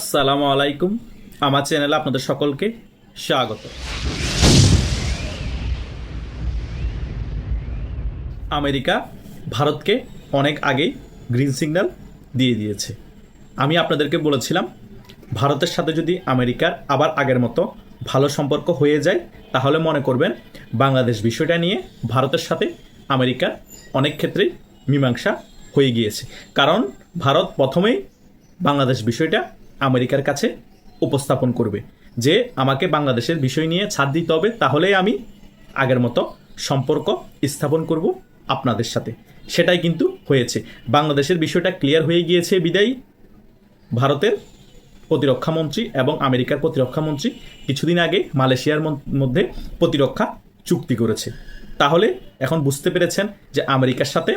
আসসালামু আলাইকুম। আমার চ্যানেলে আপনাদের সকলকে স্বাগত। আমেরিকা ভারতকে অনেক আগেই গ্রিন সিগন্যাল দিয়ে দিয়েছে। আমি আপনাদেরকে বলেছিলাম, ভারতের সাথে যদি আমেরিকার আবার আগের মতো ভালো সম্পর্ক হয়ে যায়, তাহলে মনে করবেন বাংলাদেশ বিষয়টা নিয়ে ভারতের সাথে আমেরিকার অনেক ক্ষেত্রেই মীমাংসা হয়ে গিয়েছে। কারণ ভারত প্রথমেই বাংলাদেশ বিষয়টা আমেরিকার কাছে উপস্থাপন করবে যে আমাকে বাংলাদেশের বিষয় নিয়ে ছাড় দিতে হবে, তাহলেই আমি আগের মতো সম্পর্ক স্থাপন করব আপনাদের সাথে। সেটাই কিন্তু হয়েছে। বাংলাদেশের বিষয়টা ক্লিয়ার হয়ে গিয়েছে, বিদায়ী। ভারতের প্রতিরক্ষা মন্ত্রী এবং আমেরিকার প্রতিরক্ষা মন্ত্রী কিছুদিন আগে মালয়েশিয়ার মধ্যে প্রতিরক্ষা চুক্তি করেছে। তাহলে এখন বুঝতে পেরেছেন যে আমেরিকার সাথে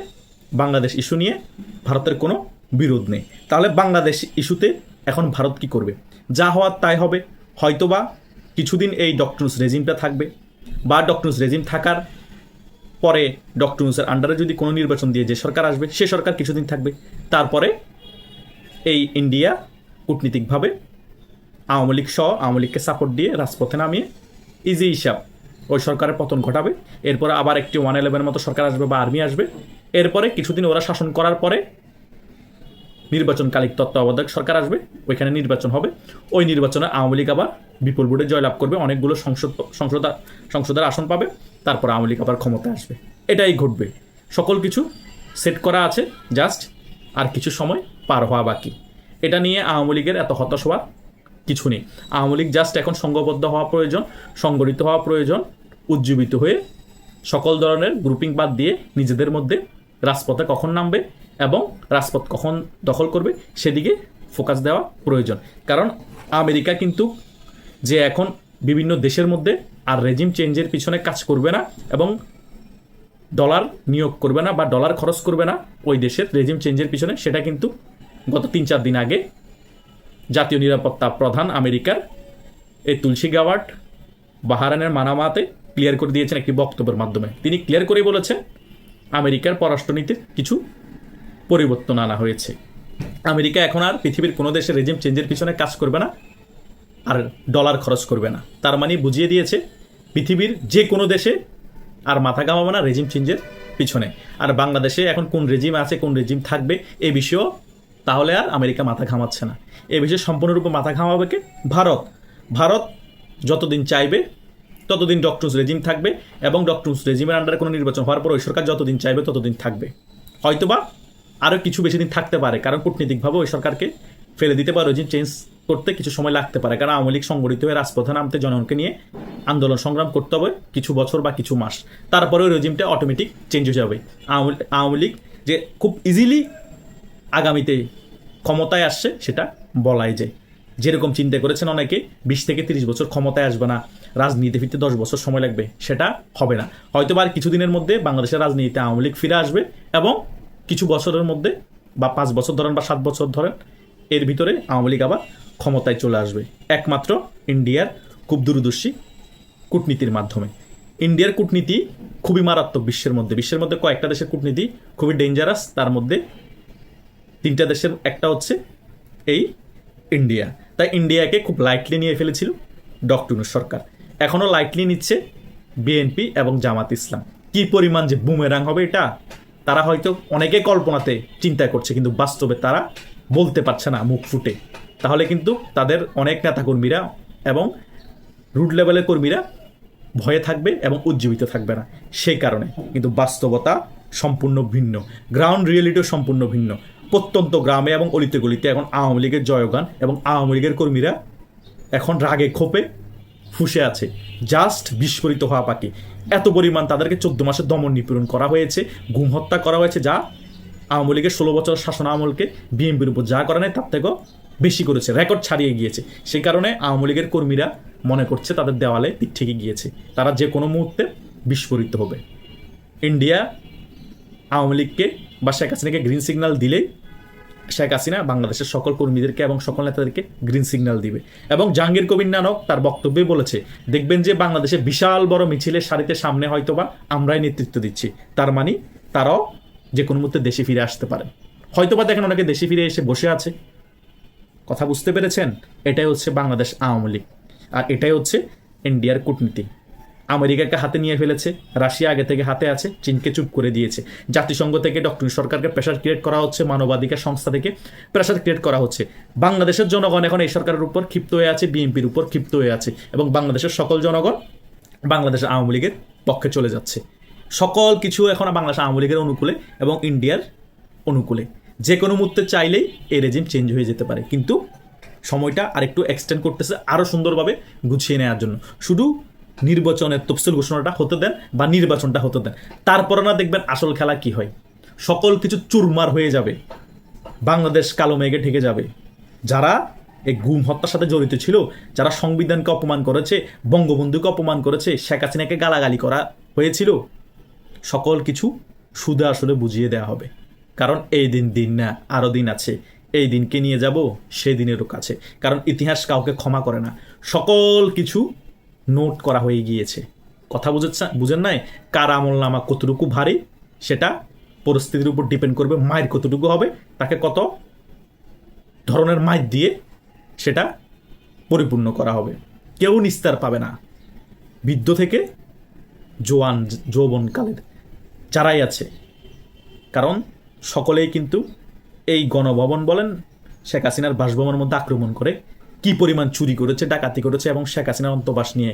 বাংলাদেশ ইস্যু নিয়ে ভারতের কোনো বিরোধ নেই। তাহলে বাংলাদেশ ইস্যুতে এখন ভারত কি করবে? যা হওয়ার তাই হবে। হয়তোবা কিছুদিন এই ডক্টরস রেজিমটা থাকবে বা ডক্টরস রেজিম থাকার পরে ডক্টরসের আন্ডারে যদি কোনো নির্বাচন দিয়ে যে সরকার আসবে, সে সরকার কিছুদিন থাকবে। তারপরে এই ইন্ডিয়া কূটনীতিকভাবে আওয়ামী লীগ সহ আওয়ামী লীগকে সাপোর্ট দিয়ে রাজপথে নামিয়ে ইজি হিসাব ওই সরকারের পতন ঘটাবে। এরপরে আবার একটি ওয়ান ইলেভেনের মতো সরকার আসবে বা আর্মি আসবে। এরপরে কিছুদিন ওরা শাসন করার পরে নির্বাচনকালিক তত্ত্বাবধায়ক সরকার আসবে, ওইখানে নির্বাচন হবে। ওই নির্বাচনে আওয়ামী লীগ আবার বিপুল ভোটে জয়লাভ করবে, অনেকগুলো সংসদ সংসদ সংসদের আসন পাবে, তারপর আওয়ামী লীগ আবার ক্ষমতায় আসবে। এটাই ঘটবে। সকল কিছু সেট করা আছে, জাস্ট আর কিছু সময় পার হওয়া বাকি। এটা নিয়ে আওয়ামী লীগের এত হতাশ হওয়ার কিছু নেই। আওয়ামী লীগ জাস্ট এখন সংঘবদ্ধ হওয়া প্রয়োজন, সংগঠিত হওয়া প্রয়োজন, উজ্জীবিত হয়ে সকল ধরনের গ্রুপিং বাদ দিয়ে নিজেদের মধ্যে রাজপথে কখন নামবে এবং রাজপথ কখন দখল করবে সেদিকে ফোকাস দেওয়া প্রয়োজন। কারণ আমেরিকা কিন্তু যে এখন বিভিন্ন দেশের মধ্যে আর রেজিম চেঞ্জের পিছনে কাজ করবে না এবং ডলার নিয়োগ করবে না বা ডলার খরচ করবে না ওই দেশের রেজিম চেঞ্জের পিছনে, সেটা কিন্তু গত তিন চার দিন আগে জাতীয় নিরাপত্তা প্রধান আমেরিকার এই তুলসী গাওয়ার্ড বাহারানের মানামাতে ক্লিয়ার করে দিয়েছেন একটি বক্তব্যের মাধ্যমে। তিনি ক্লিয়ার করে বলেছেন, আমেরিকার পররাষ্ট্রনীতির কিছু পরিবর্তন আনা হয়েছে। আমেরিকা এখন আর পৃথিবীর কোনো দেশের রেজিম চেঞ্জের পিছনে কাজ করবে না, আর ডলার খরচ করবে না। তার মানে বুঝিয়ে দিয়েছে, পৃথিবীর যে কোনো দেশে আর মাথা ঘামাবে না রেজিম চেঞ্জের পিছনে। আর বাংলাদেশে এখন কোন রেজিম আছে, কোন রেজিম থাকবে, এ বিষয়েও তাহলে আর আমেরিকা মাথা ঘামাচ্ছে না। এ বিষয়ে সম্পূর্ণরূপে মাথা ঘামাবে কে? ভারত। ভারত যতদিন চাইবে, ততদিন ডক্টরস রেজিম থাকবে এবং ডক্টরস রেজিমের আন্ডারে কোনো নির্বাচন হওয়ার পর ওই সরকার যতদিন চাইবে, ততদিন থাকবে। হয়তোবা আরও কিছু বেশি দিন থাকতে পারে, কারণ কূটনীতিকভাবে ওই সরকারকে ফেলে দিতে পারে রেজিম চেঞ্জ করতে কিছু সময় লাগতে পারে। কারণ আওয়ামী লীগ সংগঠিত হয়ে রাজপথে নামতে জনগণকে নিয়ে আন্দোলন সংগ্রাম করতে হবে কিছু বছর বা কিছু মাস। তারপরে ওই রেজিমটা অটোমেটিক চেঞ্জ হয়ে যাবে। আওয়ামী লীগ যে খুব ইজিলি আগামীতে ক্ষমতায় আসছে সেটা বলাই যায়। যেরকম চিন্তা করেছেন অনেকে, বিশ থেকে তিরিশ বছর ক্ষমতায় আসবে না রাজনীতি ফিরতে দশ বছর সময় লাগবে, সেটা হবে না। হয়তো আর কিছুদিনের মধ্যে বাংলাদেশের রাজনীতিতে আওয়ামী লীগ ফিরে আসবে এবং কিছু বছরের মধ্যে বা পাঁচ বছর ধরেন বা সাত বছর ধরেন, এর ভিতরে আওয়ামী লীগ আবার ক্ষমতায় চলে আসবে। একমাত্র ইন্ডিয়ার খুব দূরদর্শী কূটনীতির মাধ্যমে। ইন্ডিয়ার কূটনীতি খুবই মারাত্মক বিশ্বের মধ্যে। বিশ্বের মধ্যে কয়েকটা দেশের কূটনীতি খুবই ডেঞ্জারাস তার মধ্যে তিনটা দেশের একটা হচ্ছে এই ইন্ডিয়া। তাই ইন্ডিয়াকে খুব লাইটলি নিয়ে ফেলেছিল ডক্টর সরকার। এখনও লাইটলি নিচ্ছে বিএনপি এবং জামাত ইসলাম। কি পরিমাণ যে বুমেরাং হবে এটা তারা হয়তো অনেকে কল্পনাতে চিন্তা করছে, কিন্তু বাস্তবে তারা বলতে পারছে না মুখ ফুটে। তাহলে কিন্তু তাদের অনেক নেতাকর্মীরা এবং রুট লেভেলের কর্মীরা ভয়ে থাকবে এবং উজ্জীবিত থাকবে না। সেই কারণে কিন্তু বাস্তবতা সম্পূর্ণ ভিন্ন। গ্রাউন্ড রিয়েলিটিও সম্পূর্ণ ভিন্ন। প্রত্যন্ত গ্রামে এবং অলিতে গলিতে এখন আওয়ামী লীগের জয়গান এবং আওয়ামী লীগের কর্মীরা এখন রাগে ক্ষোভে ফুসে আছে। জাস্ট বিস্ফোরিত হওয়া পাখি এত পরিমাণ তাদেরকে চোদ্দ মাসের দমন নিপীড়ন করা হয়েছে, গুম হত্যা করা হয়েছে যা আওয়ামী লীগের ষোলো বছর শাসন আমলকে বিএনপির উপর যা করা নাই তার থেকেও বেশি করেছে রেকর্ড ছাড়িয়ে গিয়েছে। সেই কারণে আওয়ামী লীগের কর্মীরা মনে করছে তাদের দেওয়ালে তীর থেকে গিয়েছে। তারা যে কোনো মুহূর্তে বিস্ফোরিত হবে। ইন্ডিয়া আওয়ামী লীগকে বা শেখ হাসিনাকে গ্রিন সিগন্যাল দিলেই শেখ হাসিনা বাংলাদেশের সকল কর্মীদেরকে এবং সকল নেতাদেরকে গ্রিন সিগন্যাল দিবে। এবং জাহাঙ্গীর কবির নানক তার বক্তব্যে বলেছে, দেখবেন যে বাংলাদেশে বিশাল বড় মিছিলের সারিতে সামনে হয়তোবা আমরাই নেতৃত্ব দিচ্ছি। তার মানে তারাও যে কোনো মুহূর্তে দেশে ফিরে আসতে পারেন হয়তোবা দেখেন অনেকে দেশে ফিরে এসে বসে আছে। কথা বুঝতে পেরেছেন? এটাই হচ্ছে বাংলাদেশ আওয়ামী লীগ। আর এটাই হচ্ছে ইন্ডিয়ার কূটনীতি। আমেরিকাকে হাতে নিয়ে ফেলেছে, রাশিয়া আগে থেকে হাতে আছে, চীনকে চুপ করে দিয়েছে। জাতিসংঘ থেকে ডক্টর সরকারকে প্রেশার ক্রিয়েট করা হচ্ছে, মানবাধিকার সংস্থা থেকে প্রেশার ক্রিয়েট করা হচ্ছে। বাংলাদেশের জনগণ এখন এই সরকারের উপর ক্ষিপ্ত হয়ে আছে, বিএনপির উপর ক্ষিপ্ত হয়ে আছে এবং বাংলাদেশের সকল জনগণ বাংলাদেশের আওয়ামী লীগের পক্ষে চলে যাচ্ছে। সকল কিছু এখন বাংলাদেশ আওয়ামী লীগের অনুকূলে এবং ইন্ডিয়ার অনুকূলে। যে কোনো মুহূর্তে চাইলেই এই রেজিম চেঞ্জ হয়ে যেতে পারে, কিন্তু সময়টা আরেকটু এক্সটেন্ড করতেছে আরও সুন্দরভাবে গুছিয়ে নেওয়ার জন্য। শুধু নির্বাচনের তফসিল ঘোষণাটা হতে দেন বা নির্বাচনটা হতে দেন। তারপরে না দেখবেন আসল খেলা কি হয়? সকল কিছু চুরমার হয়ে যাবে। বাংলাদেশ কালো মেঘে ঢেকে যাবে। যারা এই গুম হত্যার সাথে জড়িত ছিল, যারা সংবিধানকে অপমান করেছে, বঙ্গবন্ধুকে অপমান করেছে, শেখ হাসিনাকে গালাগালি করা হয়েছিল, সকল কিছু সুদে আসলে বুঝিয়ে দেওয়া হবে। কারণ এই দিন দিন না আরও দিন আছে। এই দিনকে নিয়ে যাব? সেই দিনেরও কাছে। কারণ ইতিহাস কাউকে ক্ষমা করে না। সকল কিছু নোট করা হয়ে গিয়েছে। কথা বুঝেছে বুঝেন নাই? কার আমল নামা কতটুকু ভারী, সেটা পরিস্থিতির উপর ডিপেন্ড করবে, মায়ের কতটুকু হবে, তাকে কত ধরনের মায়ের দিয়ে সেটা পরিপূর্ণ করা হবে। কেউ নিস্তার পাবে না। বৃদ্ধ থেকে জোয়ান যৌবনকালের যারাই আছে, কারণ সকলেই কিন্তু এই গণভবন বলেন শেখ হাসিনার বাসভবনের মধ্যে আক্রমণ করে কি পরিমাণ চুরি করেছে, ডাকাতি করেছে এবং শেখ হাসিনার অন্তবাস নিয়ে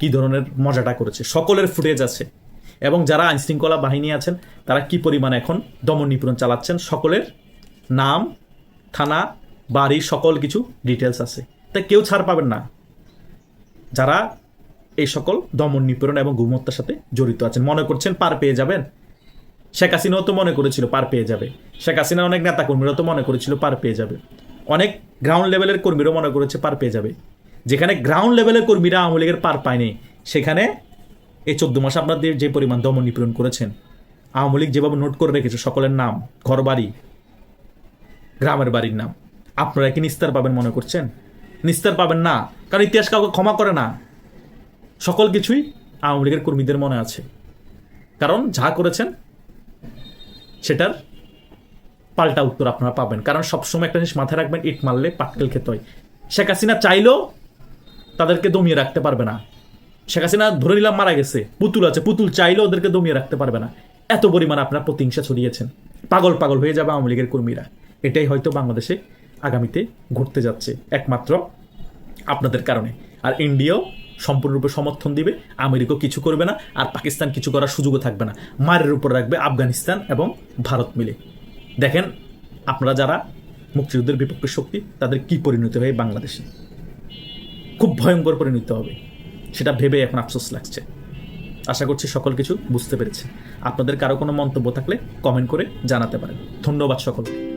কি ধরনের মজাটা করেছে, সকলের ফুটেজ আছে। এবং যারা আইনশৃঙ্খলা বাহিনী আছেন, তারা কি পরিমাণ এখন দমন নিপীড়ন চালাচ্ছেন, সকলের নাম, থানা, বাড়ি, সকল কিছু ডিটেলস আছে। তাই কেউ ছাড় পাবেন না। যারা এই সকল দমন নিপীড়ন এবং গুমহত্যার সাথে জড়িত আছেন, মনে করছেন পার পেয়ে যাবেন? শেখ হাসিনাও তো মনে করেছিল পার পেয়ে যাবে। শেখ হাসিনা অনেক নেতা কর্মীরাও তো মনে করেছিল পার পেয়ে যাবে। অনেক গ্রাউন্ড লেভেলের কর্মীরাও মনে করেছে পার পেয়ে যাবে। যেখানে গ্রাউন্ড লেভেলের কর্মীরা আওয়ামী লীগের পার পায়নি, সেখানে এই চোদ্দ মাস আপনাদের যে পরিমাণ দমন নিপীড়ন করেছেন, আওয়ামী লীগ যেভাবে নোট করে রেখেছে সকলের নাম, ঘর বাড়ি, গ্রামের বাড়ির নাম, আপনারা কি নিস্তার পাবেন মনে করছেন? নিস্তার পাবেন না, কারণ ইতিহাস কাউকে ক্ষমা করে না। সকল কিছুই আওয়ামী লীগের কর্মীদের মনে আছে। কারণ যা করেছেন, সেটার পাল্টা উত্তর আপনারা পাবেন। কারণ সবসময় একটা জিনিস মাথায় রাখবেন, ইট মারলে পাটকেল খেতে হয়। শেখ হাসিনা চাইলেও তাদেরকে দমিয়ে রাখতে পারবে না। শেখ হাসিনা ধরে নিলাম মারা গেছে, পুতুল আছে, পুতুল চাইলেও ওদেরকে দমিয়ে রাখতে পারবে না। এত পরিমাণ আপনারা প্রতিহিংসা ছড়িয়েছেন। পাগল পাগল হয়ে যাবে আওয়ামী লীগের কর্মীরা। এটাই হয়তো বাংলাদেশে আগামীতে ঘটতে যাচ্ছে, একমাত্র আপনাদের কারণে। আর ইন্ডিয়াও সম্পূর্ণরূপে সমর্থন দিবে, আমেরিকাও কিছু করবে না, আর পাকিস্তান কিছু করার সুযোগও থাকবে না। মারের উপর রাখবে আফগানিস্তান এবং ভারত মিলে। দেখেন, আপনারা যারা মুক্তিযুদ্ধের বিপক্ষে শক্তি, তাদের কি পরিণতি হয় বাংলাদেশে? খুব ভয়ঙ্কর পরিণতি হবে। সেটা ভেবে এখন আফসোস লাগছে। আশা করছি সকল কিছু বুঝতে পেরেছে। আপনাদের কারও কোনো মন্তব্য থাকলে কমেন্ট করে জানাতে পারেন। ধন্যবাদ সকলকে।